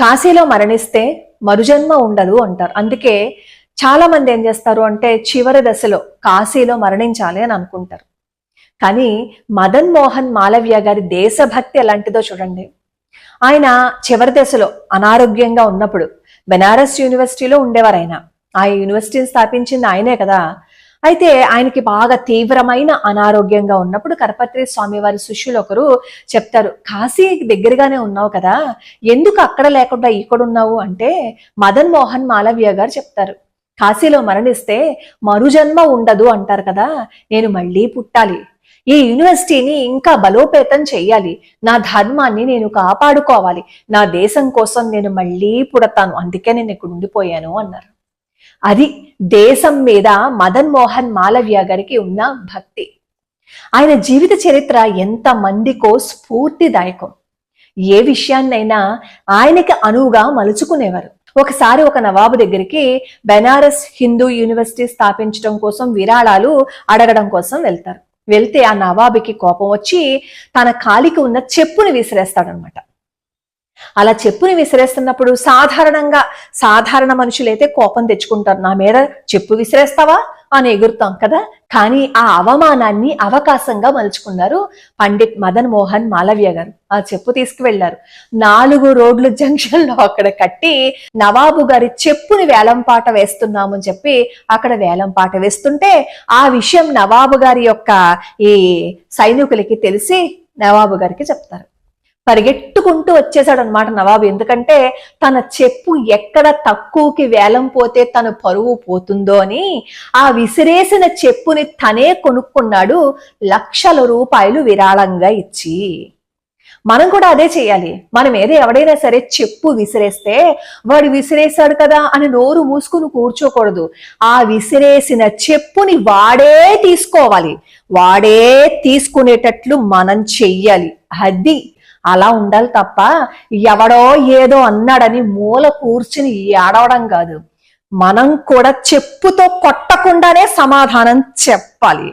కాశీలో మరణిస్తే మరుజన్మ ఉండదు అంటారు. అందుకే చాలా మంది ఏం చేస్తారు అంటే చివరి దశలో కాశీలో మరణించాలి అని అనుకుంటారు. కానీ మదన్ మోహన్ మాలవ్య గారి దేశభక్తి ఎలాంటిదో చూడండి. ఆయన చివరి దశలో అనారోగ్యంగా ఉన్నప్పుడు బెనారస్ యూనివర్సిటీలో ఉండేవారు ఆయన. ఆ యూనివర్సిటీని స్థాపించింది ఆయనే కదా. అయితే ఆయనకి బాగా తీవ్రమైన అనారోగ్యంగా ఉన్నప్పుడు కరపత్రి స్వామి వారి శిష్యులు ఒకరు చెప్తారు కాశీ దగ్గరగానే ఉన్నావు కదా ఎందుకు అక్కడ లేకుండా ఇక్కడ ఉన్నావు? అంటే మదన్ మోహన్ మాలవ్య గారు చెప్తారు కాశీలో మరణిస్తే మరుజన్మ ఉండదు అంటారు కదా నేను మళ్ళీ పుట్టాలి. ఈ యూనివర్సిటీని ఇంకా బలోపేతం చెయ్యాలి. నా ధర్మాన్ని నేను కాపాడుకోవాలి. నా దేశం కోసం నేను మళ్ళీ పుడతాను. అందుకే నేను ఇక్కడ ఉండిపోయాను అన్నారు. అది దేశం మీద మదన్ మోహన్ మాలవ్య గారికి ఉన్న భక్తి. ఆయన జీవిత చరిత్ర ఎంత మందికో స్ఫూర్తిదాయకం. ఏ విషయాన్నైనా ఆయనకి అనువుగా మలుచుకునేవారు. ఒకసారి ఒక నవాబు దగ్గరికి బెనారస్ హిందూ యూనివర్సిటీ స్థాపించడం కోసం విరాళాలు అడగడం కోసం వెళ్తారు. వెళ్తే ఆ నవాబుకి కోపం వచ్చి తన కాలికి ఉన్న చెప్పును విసిరేస్తాడనమాట అలా చెప్పుని విసిరేస్తున్నప్పుడు సాధారణంగా సాధారణ మనుషులైతే కోపం తెచ్చుకుంటారు. నా మీద చెప్పు విసిరేస్తావా? అని ఎగురుతాం కదా? కానీ ఆ అవమానాన్ని అవకాశంగా మలుచుకున్నారు పండిత్ మదన్ మోహన్ మాలవ్య గారు. ఆ చెప్పు తీసుకువెళ్ళారు నాలుగు రోడ్లు జంక్షన్లో అక్కడ కట్టి నవాబు గారి చెప్పుని వేలంపాట వేస్తున్నామని చెప్పి అక్కడ వేలంపాట వేస్తుంటే ఆ విషయం నవాబు గారి యొక్క ఈ సైనికులకి తెలిసి నవాబు గారికి చెప్తారు. పరిగెట్టుకుంటూ వచ్చేసాడు అనమాట నవాబు. ఎందుకంటే తన చెప్పు ఎక్కడ తక్కువకి వేలం పోతే తన పరువు పోతుందో అని ఆ విసిరేసిన చెప్పుని తనే కొనుక్కున్నాడు లక్షల రూపాయలు విరాళంగా ఇచ్చి. మనం కూడా అదే చేయాలి. మనం ఏదో ఎవడైనా సరే చెప్పు విసిరేస్తే వాడు విసిరేశాడు కదా అని నోరు మూసుకుని కూర్చోకూడదు. ఆ విసిరేసిన చెప్పుని వాడే తీసుకోవాలి. వాడే తీసుకునేటట్లు మనం చెయ్యాలి. అది అలా ఉండాలి తప్ప ఎవడో ఏదో అన్నాడని మూల కూర్చుని ఏడవడం కాదు. మనం కూడా చెప్పుతో కొట్టకుండానే సమాధానం చెప్పాలి.